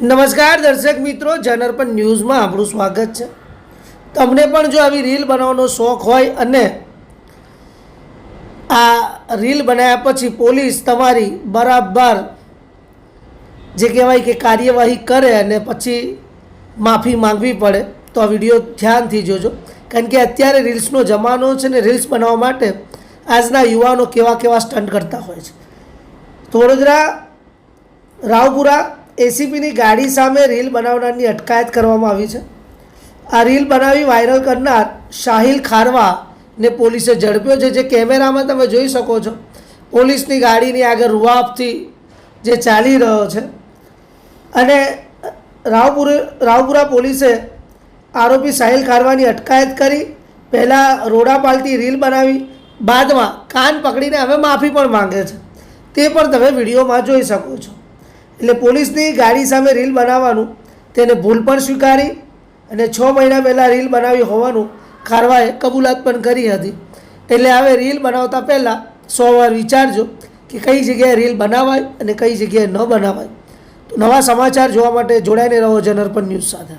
નમસ્કાર દર્શક મિત્રો જનરપન ન્યૂઝમાં આપણું સ્વાગત છે. તમને પણ જો આવી રીલ બનાવવાનો શોખ હોય અને આ રીલ બનાવ્યા પછી પોલીસ તમારી બરાબર જે કહેવાય કે કાર્યવાહી કરે અને પછી માફી માંગવી પડે, તો આ વીડિયો ધ્યાનથી જોજો. કારણ કે અત્યારે રીલ્સનો જમાનો છે ને રીલ્સ બનાવવા માટે આજના યુવાનો કેવા કેવા સ્ટન્ટ કરતા હોય છે. તો રાવપુરા એસીપીની ગાડી સામે રીલ બનાવનારની અટકાયત કરવામાં આવી છે. આ રીલ બનાવી વાયરલ કરનાર શાહિલ ખારવાને પોલીસે ઝડપ્યો છે. જે કેમેરામાં તમે જોઈ શકો છો, પોલીસની ગાડીની આગળ રૂઆપથી જે ચાલી રહ્યો છે. અને રાવપુર, રાવપુરા પોલીસે આરોપી સાહિલ ખારવાની અટકાયત કરી, પહેલાં રોડા પાલટી રીલ બનાવી, બાદમાં કાન પકડીને હવે માફી પણ માંગે છે. તે પણ તમે વિડીયોમાં જોઈ શકો છો. એટલે પોલીસની ગાડી સામે રીલ બનાવવાનું, તેને ભૂલ પણ સ્વીકારી અને છ મહિના પહેલાં રીલ બનાવી હોવાનું ખારવાએ કબૂલાત પણ કરી હતી. એટલે હવે રીલ બનાવતા પહેલાં સો વાર વિચારજો કે કઈ જગ્યાએ રીલ બનાવાય અને કઈ જગ્યાએ ન બનાવાય. તો નવા સમાચાર જોવા માટે જોડાઈને રહો જનરપન ન્યૂઝ સાથે.